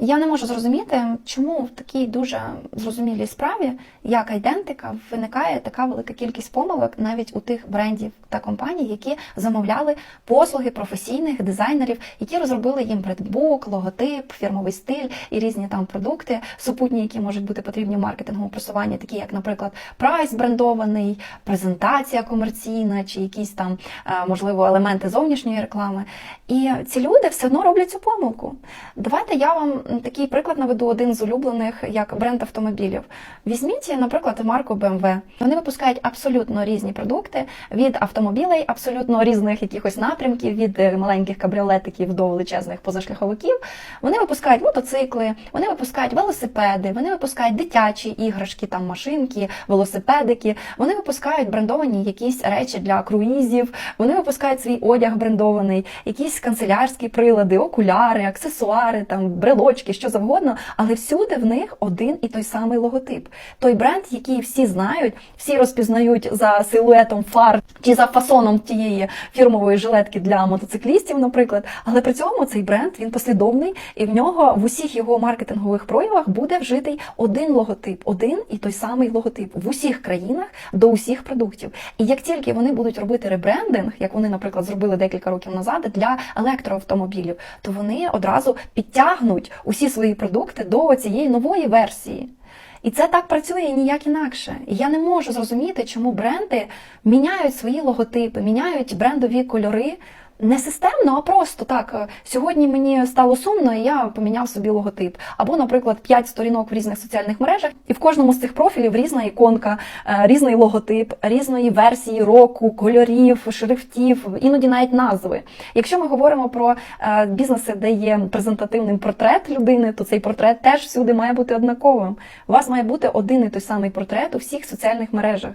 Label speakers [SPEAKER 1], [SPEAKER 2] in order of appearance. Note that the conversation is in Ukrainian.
[SPEAKER 1] Я не можу зрозуміти, чому в такій дуже зрозумілій справі, як айдентика, виникає така велика кількість помилок навіть у тих брендів та компаній, які замовляли послуги професійних дизайнерів, які розробили їм брендбук, логотип, фірмовий стиль і різні там продукти супутні, які можуть бути потрібні в маркетинговому просуванні, такі як, наприклад, прайс брендований, презентація комерційна чи якісь там е, можливо елементи зовнішньої реклами. І ці люди все одно роблять цю помилку. Давайте я вам такий приклад наведу один з улюблених як бренд автомобілів. Візьміть, наприклад, марку BMW. Вони випускають абсолютно різні продукти від автомобілей, абсолютно різних якихось напрямків, від е, маленьких кабріолетиків до величезних позашляховиків. Вони випускають мотоцикли, вони випускають велосипеди, вони випускають дитячі іграшки, там машинки, велосипедики. Вони випускають брендовані якісь речі для круїзів. Вони випускають свій одяг брендований, якісь канцелярські прилади, окуляри, аксесуари, там брелочки, що завгодно. Але всюди в них один і той самий логотип. Той бренд, який всі знають, всі розпізнають за силуетом фар чи за фасоном тієї фірмової жилетки для мотоциклістів, наприклад. Але при цьому цей бренд він послідовний, і в нього в усіх його маркетингових проявах буде вжитий один логотип, один і той самий логотип в усіх країнах до усіх продуктів. І як тільки вони будуть робити ребрендинг, як вони, наприклад, зробили декілька років назад для електроавтомобілів, то вони одразу підтягнуть усі свої продукти до цієї нової версії. І це так працює ніяк інакше. І я не можу зрозуміти, чому бренди міняють свої логотипи, міняють брендові кольори. Не системно, а просто так. е, Сьогодні мені стало сумно, і я поміняв собі логотип. Або, наприклад, 5 сторінок в різних соціальних мережах, і в кожному з цих профілів різна іконка, е, різний логотип, різної версії року, кольорів, шрифтів, іноді навіть назви. Якщо ми говоримо про е, бізнеси, де є презентативним портрет людини, то цей портрет теж всюди має бути однаковим. У вас має бути один і той самий портрет у всіх соціальних мережах.